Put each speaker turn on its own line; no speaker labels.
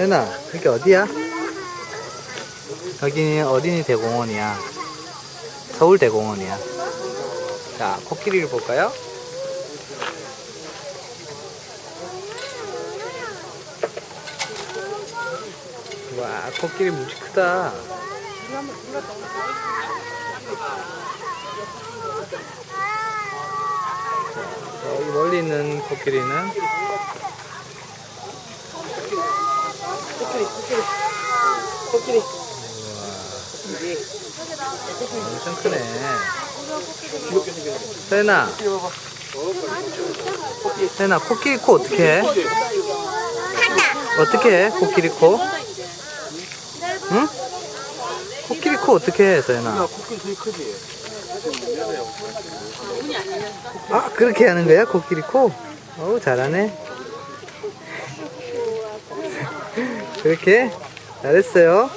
세나, 여기 어디야? 여기는 어린이 대공원이야. 서울 대공원이야. 자, 코끼리를 볼까요? 와, 코끼리 무지 크다. 자, 여기 멀리 있는 코끼리는
코끼리.
엄청 크네. 세나, 세나, 코끼리 코 어떻게 해? 어떻게 해? 코끼리 코? 응? 코끼리 코 어떻게 해, 세나?
코끼리 되게 크지?
아, 그렇게 하는 거야? 코끼리 코? 어우, 잘하네. 그렇게? 잘했어요.